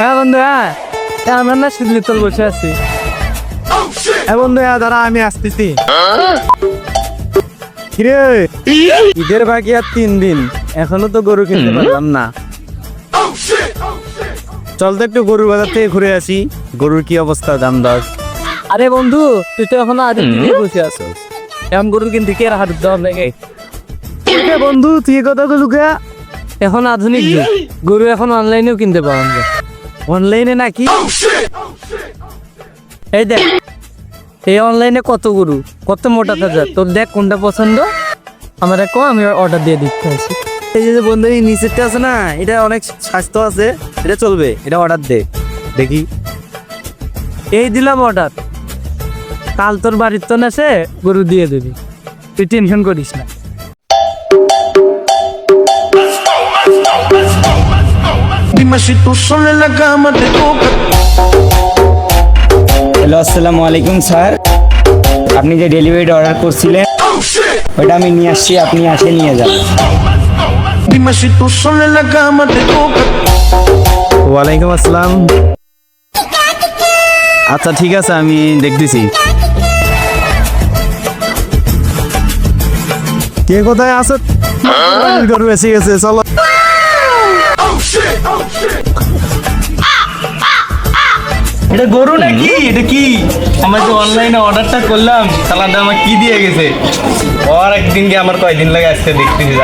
হ্যাঁ বন্ধু হ্যাঁ। হ্যাঁ, আমরা না শিবলি তোর বসে আছি। হ্যাঁ বন্ধু হ্যাঁ দাঁড়া আমি আসতেছি। কিরে? ঈদের বাকি আর তিন দিন। এখনও তো গরু কিনতে পারলাম না। চল তো একটু গরুর বাজার থেকে ঘুরে আসি। গরুর কি অবস্থা দাম দর আরে বন্ধু তুই তো এখন দিয়ে বসে আছো। এমন গরু কিন্তু কে হাত দেওয়া লাগে? বন্ধু তুই কথা তো লুকা এখন আধুনিক যুগ। গরু এখন অনলাইনেও কিনতে পাওয়া যায়। অনলাইনে নাকি? এই দেখ এই অনলাইনে কত গরু কত মোটা তাজা? তোর দেখ কোনটা পছন্দ? আমার এক আমি অর্ডার দিয়ে দিতে আছি এই যে বন্ধু এই নিচেরটা আছে না এটা অনেক স্বাস্থ্য আছে এটা চলবে এটা অর্ডার দে দেখি। এই দিলাম অর্ডার কাল তোর বাড়ির তো এসে গরু দিয়ে দিবি। তুই টেনশন করিস না। Si tú sola en la cama te toca. Hello আসসালামু আলাইকুম স্যার আপনি যে ডেলিভারি অর্ডার করছিলেন ওইটা আমি নিয়ে আসছি আপনি আসে নিয়ে যান। Dime si tú sola en la cama te toca. ওয়ালাইকুম আসসালাম। আচ্ছা ঠিক আছে আমি দেখতেছি। কে কোথায় আছে? গরু এসে গেছে চলো। এটা গরু নাকি? এটা কি? আমার যে অনলাইনে অর্ডারটা করলাম সালাদটা আমার কি দিয়ে গেছে? আর একদিন কি আমার কয়দিন লাগে আজকে দেখতেছি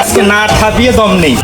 আজকে না থাপিয়ে দম নেই।